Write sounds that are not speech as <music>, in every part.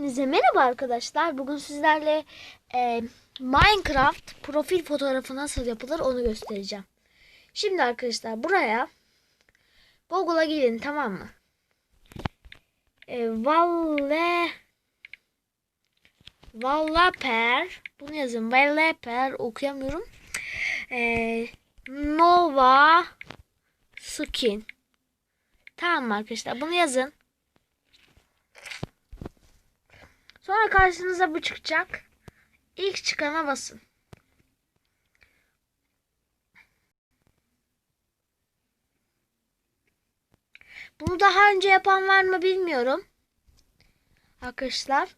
Hepinize merhaba arkadaşlar. Bugün sizlerle e, Minecraft profil fotoğrafı nasıl yapılır onu göstereceğim. Şimdi arkadaşlar buraya Google'a girin tamam mı? E, Valle Vallaper bunu yazın. Vallaper okuyamıyorum. E, Nova Skin. Tamam arkadaşlar bunu yazın. Sonra karşınıza bu çıkacak. İlk çıkana basın. Bunu daha önce yapan var mı bilmiyorum. Arkadaşlar.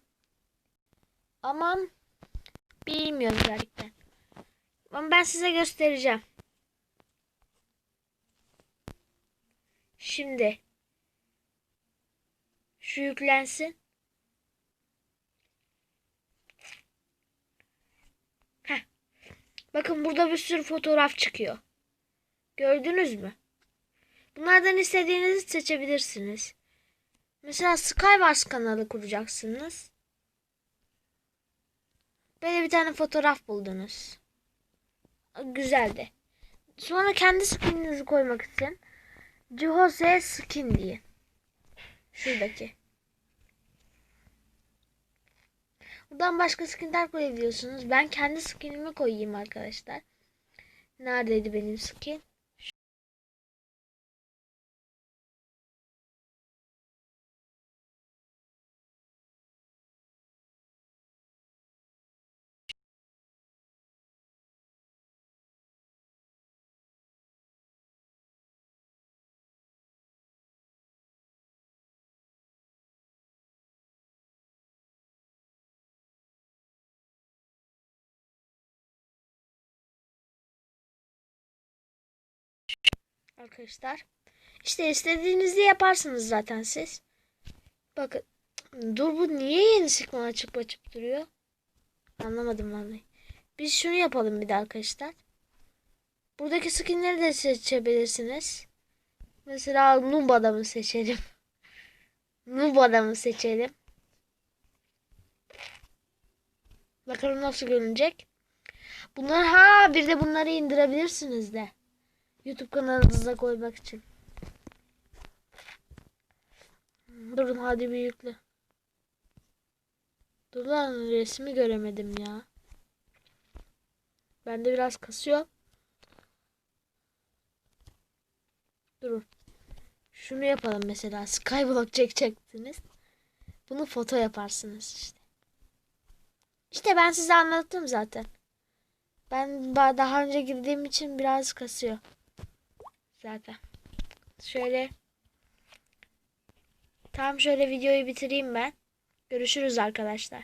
Ama bilmiyorum gerçekten. Ama ben size göstereceğim. Şimdi şu yüklensin. Bakın burada bir sürü fotoğraf çıkıyor. Gördünüz mü? Bunlardan istediğinizi seçebilirsiniz. Mesela Skywars kanalı kuracaksınız. Böyle bir tane fotoğraf buldunuz. Güzeldi. Sonra kendi skininizi koymak için Jose Skin diye. Şuradaki. Buradan başka skinler koyabiliyorsunuz. Ben kendi skinimi koyayım arkadaşlar. Neredeydi benim skin? Arkadaşlar. İşte istediğinizi yaparsınız zaten siz. Bakın. Dur bu niye yeni sıkma açıp açıp duruyor? Anlamadım vallahi. Biz şunu yapalım bir de arkadaşlar. Buradaki skinleri de seçebilirsiniz. Mesela Noob adamı seçelim. <laughs> Noob adamı seçelim. Bakalım nasıl görünecek. Bunları ha bir de bunları indirebilirsiniz de. YouTube kanalınıza koymak için. Durun hadi bir yükle. Dur lan resmi göremedim ya. Bende biraz kasıyor. Durun. Şunu yapalım mesela. Skyblock çekeceksiniz. Bunu foto yaparsınız işte. İşte ben size anlattım zaten. Ben daha önce girdiğim için biraz kasıyor zaten. Şöyle tam şöyle videoyu bitireyim ben. Görüşürüz arkadaşlar.